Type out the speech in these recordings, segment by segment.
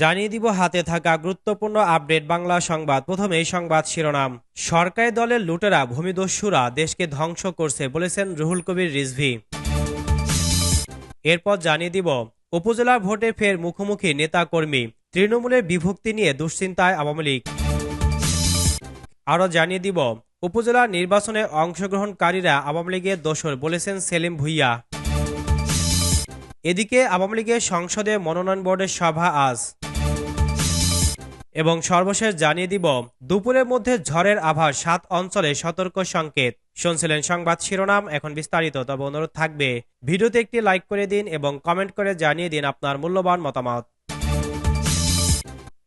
জানিয়ে দিব, হাতে থাকা গুরুত্বপূর্ণ আপডেট বাংলা সংবাদ। প্রথমে সংবাদ শিরোনাম। সরকারি দলের লুটেরা ভূমিদস্যুরা দেশকে ধ্বংস করছে বলেছেন রুহুল কবির রিজভি। এরপর জানিয়ে দিব উপজেলা ভোটে ফের মুখোমুখি নেতা কর্মী তৃণমূলের বিভক্তি নিয়ে দুশ্চিন্তায় আওয়ামী লীগ। আরও জানিয়ে দিব, উপজেলা নির্বাচনে অংশগ্রহণকারীরা আওয়ামী লীগের দোসর বলেছেন সেলিম ভুইয়া। এদিকে আওয়ামী লীগের সংসদে মনোনয়ন বোর্ডের সভা আজ। এবং সর্বশেষ জানিয়ে দিব, দুপুরের মধ্যে ঝড়ের আভাস সাত অঞ্চলে সতর্ক সংকেত। শুনছিলেন সংবাদ শিরোনাম, এখন বিস্তারিত, তবে অনুরোধ থাকবে, ভিডিওতে একটি লাইক করে দিন এবং কমেন্ট করে জানিয়ে দিন আপনার মূল্যবান মতামত।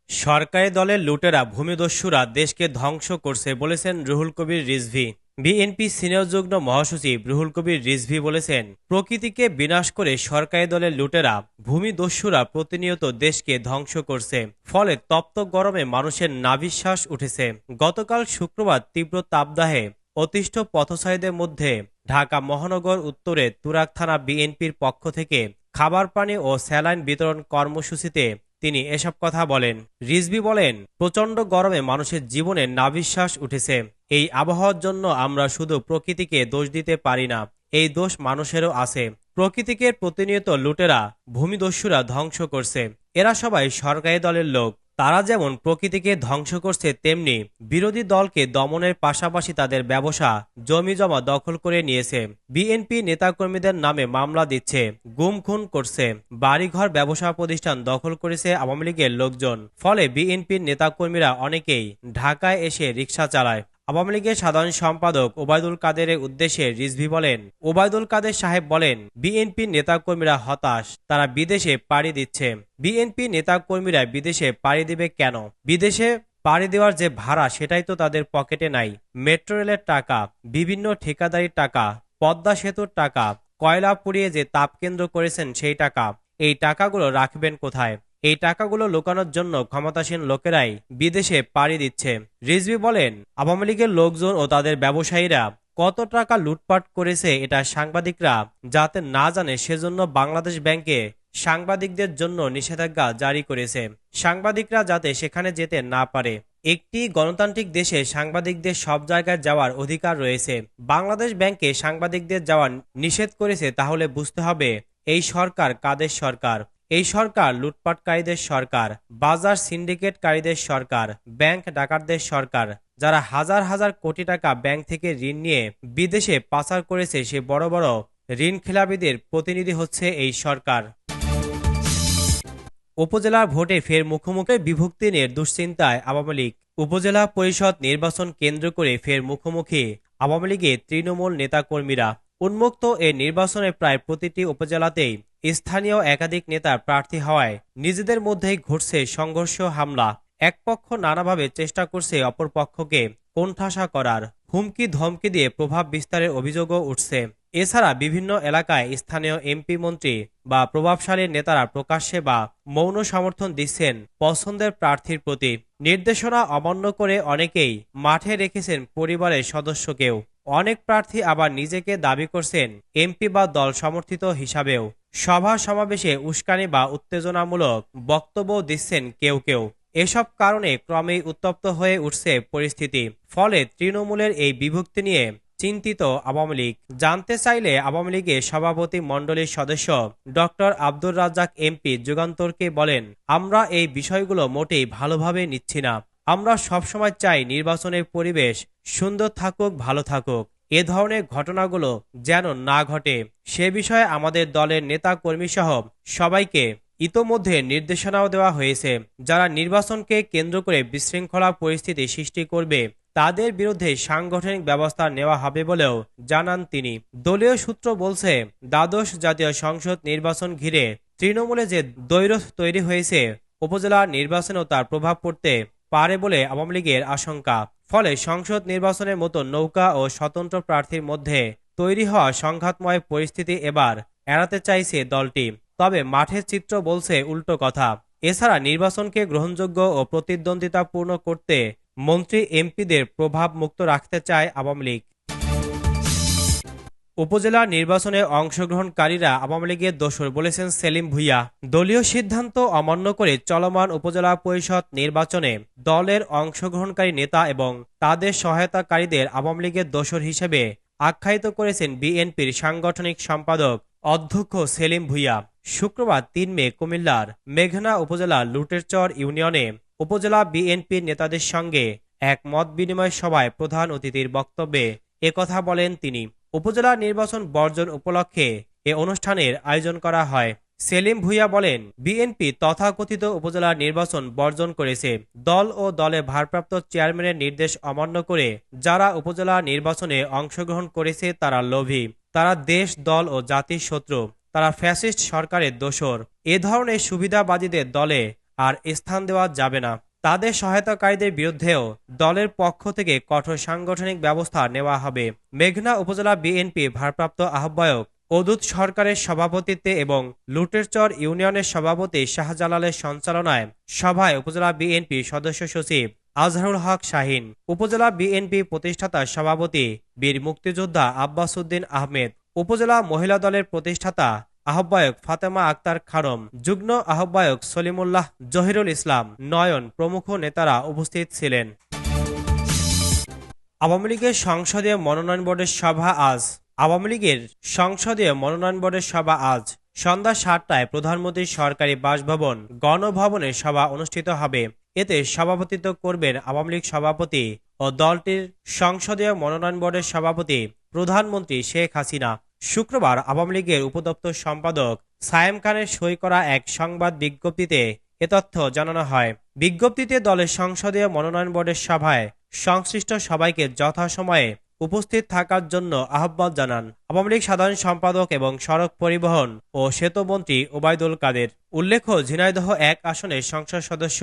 সরকারি দলের লুটেরা, ভূমিদস্যুরা দেশকে ধ্বংস করছে বলেছেন রুহুল কবির রিজভি। বিএনপি সিনিয়র যুগ্ম মহাসচিব রুহুল কবির রিজভি বলেছেন, প্রকৃতিকে বিনাশ করে সরকারি দলের লুটেরা ভূমিদস্যুরা প্রতিনিয়ত দেশকে ধ্বংস করছে, ফলে তপ্ত গরমে মানুষের নাভিশ্বাস উঠেছে। গতকাল শুক্রবার তীব্র তাপদাহে অতিষ্ঠ পথচারীদের মধ্যে ঢাকা মহানগর উত্তরে তুরাক থানা বিএনপির পক্ষ থেকে খাবার পানি ও স্যালাইন বিতরণ কর্মসূচিতে তিনি এসব কথা বলেন। রিজবি বলেন, প্রচণ্ড গরমে মানুষের জীবনে নাবিশ্বাস উঠেছে। এই আবহাওয়ার জন্য আমরা শুধু প্রকৃতিকে দোষ দিতে পারি না, এই দোষ মানুষেরও আছে। প্রকৃতিকে প্রতিনিয়ত লুটেরা, ভূমিদস্যুরা ধ্বংস করছে। এরা সবাই সরকারি দলের লোক। তারা যেমন প্রকৃতিকে ধ্বংস করছে, তেমনি বিরোধী দলকে দমনের পাশাপাশি তাদের ব্যবসা জমি জমা দখল করে নিয়েছে। বিএনপি নেতাকর্মীদের নামে মামলা দিচ্ছে, গুম খুন করছে, বাড়িঘর ব্যবসা প্রতিষ্ঠান দখল করেছে আওয়ামী লীগের লোকজন। ফলে বিএনপির নেতাকর্মীরা অনেকেই ঢাকায় এসে রিকশা চালায়। আওয়ামী লীগের সাধারণ সম্পাদক ওবায়দুল কাদেরের উদ্দেশ্যে রিজভি বলেন, ওবায়দুল কাদের সাহেব বলেন বিএনপি নেতাকর্মীরা হতাশ, তারা বিদেশে পাড়ি দিচ্ছে। বিএনপি নেতাকর্মীরা বিদেশে পাড়ি দিবে কেন? বিদেশে পাড়ি দেওয়ার যে ভাড়া, সেটাই তো তাদের পকেটে নাই। মেট্রো রেলের টাকা, বিভিন্ন ঠিকাদারির টাকা, পদ্মা সেতুর টাকা, কয়লা পুড়িয়ে যে তাপকেন্দ্র করেছেন সেই টাকা, এই টাকাগুলো রাখবেন কোথায়? এই টাকাগুলো লুকানোর জন্য ক্ষমতাসীন লোকেরাই বিদেশে পাড়ি দিচ্ছে। রিজভি বলেন, আওয়ামী লীগের লোকজন ও তাদের ব্যবসায়ীরা কত টাকা লুটপাট করেছে এটা সাংবাদিকরা যাতে না জানে সেজন্য বাংলাদেশ ব্যাংকে সাংবাদিকদের জন্য নিষেধাজ্ঞা জারি করেছে। সাংবাদিকরা যাতে সেখানে যেতে না পারে। একটি গণতান্ত্রিক দেশে সাংবাদিকদের সব জায়গায় যাওয়ার অধিকার রয়েছে। বাংলাদেশ ব্যাংকে সাংবাদিকদের যাওয়ার নিষেধ করেছে তাহলে বুঝতে হবে, এই সরকার কাদের সরকার? এই সরকার লুটপাটকারীদের সরকার, বাজার সিন্ডিকেটকারীদের সরকার, ব্যাংক ডাকাতদের সরকার, যারা হাজার হাজার কোটি টাকা ব্যাংক থেকে ঋণ নিয়ে বিদেশে পাচার করেছে সে বড় বড় ঋণ খেলাপিদের প্রতিনিধি হচ্ছে এই সরকার। উপজেলা ভোটে ফের মুখোমুখি বিভক্তি নিয়ে দুশ্চিন্তায় আওয়ামী লীগ। উপজেলা পরিষদ নির্বাচন কেন্দ্র করে ফের মুখোমুখি আওয়ামী লীগের তৃণমূল নেতাকর্মীরা। উন্মুক্ত এ নির্বাচনে প্রায় প্রতিটি উপজেলাতেই স্থানীয় একাধিক নেতা প্রার্থী হওয়ায় নিজেদের মধ্যেই ঘটছে সংঘর্ষ, হামলা। এক পক্ষ নানাভাবে চেষ্টা করছে অপর পক্ষকে কোণঠাসা করার। হুমকি, ধমকি দিয়ে প্রভাব বিস্তারের অভিযোগও উঠছে। এছাড়া বিভিন্ন এলাকায় স্থানীয় এমপি মন্ত্রী বা প্রভাবশালী নেতারা প্রকাশ্যে বা মৌন সমর্থন দিচ্ছেন পছন্দের প্রার্থীর প্রতি। নির্দেশনা অমান্য করে অনেকেই মাঠে রেখেছেন পরিবারের সদস্যকেও। অনেক প্রার্থী আবার নিজেকে দাবি করছেন এমপি বা দল সমর্থিত হিসাবেও। সভা সমাবেশে উস্কানি বা উত্তেজনামূলক বক্তব্য দিচ্ছেন কেউ কেউ। এসব কারণে ক্রমেই উত্তপ্ত হয়ে উঠছে পরিস্থিতি। ফলে তৃণমূলের এই বিভক্তি নিয়ে চিন্তিত আওয়ামী লীগ। জানতে চাইলে আওয়ামী লীগের সভাপতি মণ্ডলীর সদস্য ডক্টর আব্দুর রাজ্জাক এমপি যুগান্তরকে বলেন, আমরা এই বিষয়গুলো মোটেই ভালোভাবে নিচ্ছি না। আমরা সবসময় চাই নির্বাচনের পরিবেশ সুন্দর থাকুক, ভালো থাকুক। এ ধরনের ঘটনাগুলো যেন না ঘটে, সে বিষয়ে আমাদের দলের নেতা কর্মী সহ সবাইকে ইতোমধ্যে নির্দেশনাও দেওয়া হয়েছে। যারা নির্বাচনকে কেন্দ্র করে বিশৃঙ্খলা পরিস্থিতি সৃষ্টি করবে, তাদের বিরুদ্ধে সাংগঠনিক ব্যবস্থা নেওয়া হবে বলেও জানান তিনি। দলীয় সূত্র বলছে, দ্বাদশ জাতীয় সংসদ নির্বাচন ঘিরে তৃণমূলে যে দৈরথ তৈরি হয়েছে, উপজেলা নির্বাচনেও তার প্রভাব পড়তে পারে বলে আওয়ামী লীগের আশঙ্কা। ফলে সংসদ নির্বাচনের মতো নৌকা ও স্বতন্ত্র প্রার্থীর মধ্যে তৈরি হওয়া সংঘাতময় পরিস্থিতি এবার এড়াতে চাইছে দলটি। তবে মাঠের চিত্র বলছে উল্টো কথা। এছাড়া নির্বাচনকে গ্রহণযোগ্য ও প্রতিদ্বন্দ্বিতাপূর্ণ করতে মন্ত্রী এমপিদের প্রভাব মুক্ত রাখতে চায় আওয়ামী লীগ। উপজেলা নির্বাচনে অংশগ্রহণকারীরা আওয়ামী লীগের দোসর বলেছেন সেলিম ভুইয়া। দলীয় সিদ্ধান্ত অমান্য করে চলমান উপজেলা পরিষদ নির্বাচনে দলের অংশগ্রহণকারী নেতা এবং তাদের সহায়তাকারীদের আওয়ামী লীগের দোসর হিসেবে আখ্যায়িত করেছেন বিএনপির সাংগঠনিক সম্পাদক অধ্যক্ষ সেলিম ভুইয়া। শুক্রবার তিন মে কুমিল্লার মেঘনা উপজেলা লুটেরচর ইউনিয়নে উপজেলা বিএনপির নেতাদের সঙ্গে এক মত বিনিময় সভায় প্রধান অতিথির বক্তব্যে একথা বলেন তিনি। উপজেলা নির্বাচন বর্জন উপলক্ষে এ অনুষ্ঠানের আয়োজন করা হয়। সেলিম ভুইয়া বলেন, বিএনপি তথাকথিত উপজেলা নির্বাচন বর্জন করেছে। দল ও দলে ভারপ্রাপ্ত চেয়ারম্যানের নির্দেশ অমান্য করে যারা উপজেলা নির্বাচনে অংশগ্রহণ করেছে তারা লোভী। তারা দেশ, দল ও জাতির শত্রু। তারা ফ্যাসিস্ট সরকারের দোসর এ ধরনের সুবিধাবাদীদের দলে আর স্থান দেওয়া যাবে না। তাদের সহায়তাকারীদের বিরুদ্ধেও দলের পক্ষ থেকে কঠোর সাংগঠনিক ব্যবস্থা নেওয়া হবে। মেঘনা উপজেলা বিএনপি ভারপ্রাপ্ত আহ্বায়ক অদূত সরকারের সভাপতিত্বে এবং লুটেরচর ইউনিয়নের সভাপতি শাহজালালের সঞ্চালনায় সভায় উপজেলা বিএনপি সদস্য সচিব আজহারুল হক শাহিন, উপজেলা বিএনপি প্রতিষ্ঠাতা সভাপতি বীর মুক্তিযোদ্ধা আব্বাস উদ্দিন আহমেদ, উপজেলা মহিলা দলের প্রতিষ্ঠাতা আহ্বায়ক ফাতেমা আক্তার খারম, যুগ্ম আহ্বায়ক সলিমুল্লাহ জহিরুল ইসলাম, নয়ন প্রমুখ নেতারা উপস্থিত ছিলেন। আওয়ামী লীগের সংসদীয় মনোনয়ন বোর্ডের সভা আজ। আওয়ামী লীগের সংসদীয় মনোনয়ন বোর্ডের সভা আজ। সন্ধ্যা সাতটায় প্রধানমন্ত্রীর সরকারি বাসভবন, গণভবনে সভা অনুষ্ঠিত হবে। এতে সভাপতিত্ব করবেন আওয়ামী লীগ সভাপতি ও দলটির সংসদীয় মনোনয়ন বোর্ডের সভাপতি প্রধানমন্ত্রী শেখ হাসিনা। শুক্রবার আওয়ামী লীগের উপদপ্তর সম্পাদক সায়েম খানের সই করা এক সংবাদ বিজ্ঞপ্তিতে এ তথ্য জানানো হয়। বিজ্ঞপ্তিতে দলের সংসদীয় মনোনয়ন বোর্ডের সভায় সংশ্লিষ্ট সবাইকে যথাসময়ে উপস্থিত থাকার জন্য আহ্বান জানান। আওয়ামী লীগ সাধারণ সম্পাদক এবং সড়ক পরিবহন ও সেতুমন্ত্রী ওবায়দুল কাদের। উল্লেখ্য, ঝিনাইদহ এক আসনের সংসদ সদস্য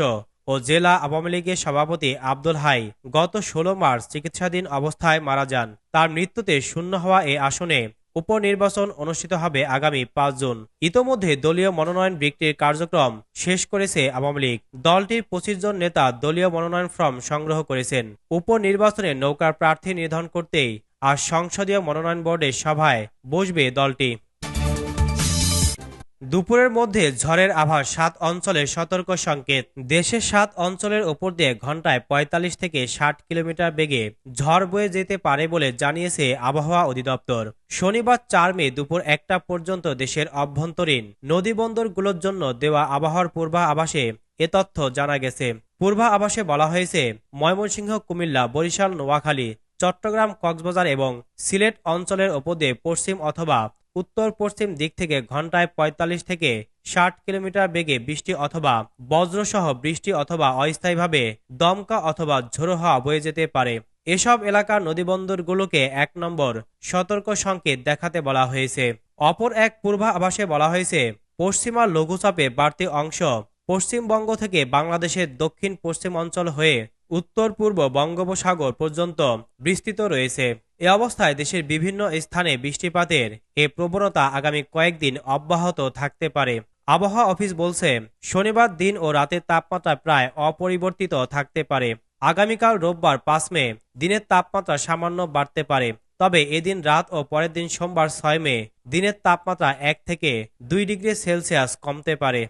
ও জেলা আওয়ামী লীগের সভাপতি আব্দুল হাই গত ষোলো মার্চ চিকিৎসাধীন অবস্থায় মারা যান। তার মৃত্যুতে শূন্য হওয়া এ আসনে উপনির্বাচন অনুষ্ঠিত হবে আগামী পাঁচ জুন। ইতোমধ্যে দলীয় মনোনয়ন বিক্রির কার্যক্রম শেষ করেছে আওয়ামী লীগ। দলটির পঁচিশ জন নেতা দলীয় মনোনয়ন ফর্ম সংগ্রহ করেছেন। উপনির্বাচনে নৌকার প্রার্থী নির্ধারণ করতেই আর সংসদীয় মনোনয়ন বোর্ডের সভায় বসবে দলটি। দুপুরের মধ্যে ঝড়ের আভাস সাত অঞ্চলের সতর্ক সংকেত। দেশের সাত অঞ্চলের ওপর দিয়ে ঘন্টায় ৪৫ থেকে ষাট কিলোমিটার বেগে ঝড় বয়ে যেতে পারে বলে জানিয়েছে আবহাওয়া অধিদপ্তর। শনিবার চার মে দুপুর একটা পর্যন্ত দেশের অভ্যন্তরীণ নদীবন্দরগুলোর জন্য দেওয়া আবহাওয়ার পূর্বাভাসে এ তথ্য জানা গেছে। পূর্বাভাসে বলা হয়েছে, ময়মনসিংহ, কুমিল্লা, বরিশাল, নোয়াখালী, চট্টগ্রাম, কক্সবাজার এবং সিলেট অঞ্চলের ওপর দিয়ে পশ্চিম অথবা উত্তর পশ্চিম দিক থেকে ঘন্টায় ৪৫ থেকে ষাট কিলোমিটার বেগে বৃষ্টি অথবা বজ্রসহ বৃষ্টি অথবা অস্থায়ীভাবে দমকা অথবা ঝোড়ো হাওয়া বয়ে যেতে পারে। এসব এলাকার নদীবন্দরগুলোকে এক নম্বর সতর্ক সংকেত দেখাতে বলা হয়েছে। অপর এক পূর্বাভাসে বলা হয়েছে, পশ্চিমা লঘুচাপে বাড়তি অংশ পশ্চিমবঙ্গ থেকে বাংলাদেশের দক্ষিণ পশ্চিম অঞ্চল হয়ে উত্তর পূর্ব বঙ্গোপসাগর পর্যন্ত বিস্তৃত রয়েছে। এ অবস্থায় দেশের বিভিন্ন স্থানে বৃষ্টিপাতের এ প্রবণতা আগামী কয়েকদিন অব্যাহত থাকতে পারে। আবহাওয়া অফিস বলছে, শনিবার দিন ও রাতের তাপমাত্রা প্রায় অপরিবর্তিত থাকতে পারে। আগামীকাল রোববার পাঁচ মে, দিনের তাপমাত্রা সামান্য বাড়তে পারে। তবে এদিন রাত ও পরের দিন সোমবার ছয় মে, দিনের তাপমাত্রা এক থেকে দুই ডিগ্রি সেলসিয়াস কমতে পারে।